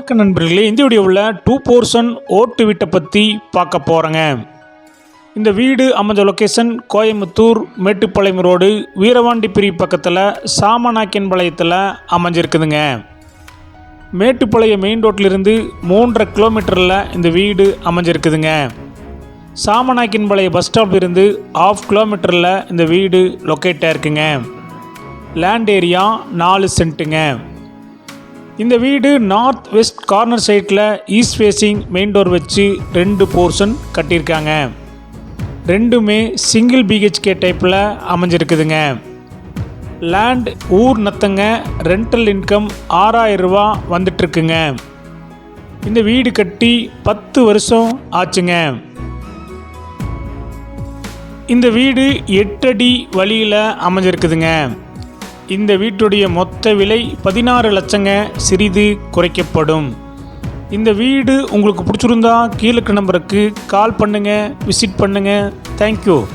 வணக்கம் நண்பர்களே இந்த வீடியோவில் டூ போர்ஷன் ஓட்டு வீட்டை பற்றி பார்க்க போகிறேங்க இந்த வீடு அமைஞ்ச லொக்கேஷன் கோயம்புத்தூர் மேட்டுப்பாளையம் ரோடு வீரவாண்டி பிரி பக்கத்தில் சாமநாக்கியன்பாளையத்தில் அமைஞ்சிருக்குதுங்க. மேட்டுப்பாளையம் மெயின் ரோட்டிலிருந்து மூன்றரை கிலோமீட்டரில் இந்த வீடு அமைஞ்சிருக்குதுங்க. சாமநாக்கின்பாளையம் பஸ் ஸ்டாப் இருந்து ஆஃப் கிலோமீட்டரில் இந்த வீடு லொக்கேட்டாக இருக்குங்க லேண்ட் ஏரியா நாலு சென்ட்டுங்க இந்த வீடு நார்த் வெஸ்ட் கார்னர் சைட்டில் ஈஸ்ட் ஃபேஸிங் மெயின் டோர் வச்சு ரெண்டு போர்ஷன் கட்டியிருக்காங்க. ரெண்டுமே சிங்கிள் பிஹெச்கே டைப்பில் அமைஞ்சிருக்குதுங்க. லேண்ட் ஊர் நத்தங்க ரெண்டல் இன்கம் ஆறாயிரம் ரூபா வந்துட்டுருக்குங்க. இந்த வீடு கட்டி பத்து வருஷம் ஆச்சுங்க. இந்த வீடு எட்டடி வழியில் அமைஞ்சிருக்குதுங்க. இந்த வீட்டுடைய மொத்த விலை பதினாறு லட்சங்க சிறிது குறைக்கப்படும். இந்த வீடு உங்களுக்கு பிடிச்சிருந்தா கீழே நம்பருக்கு கால் பண்ணுங்கள் விசிட் பண்ணுங்கள் தேங்க்யூ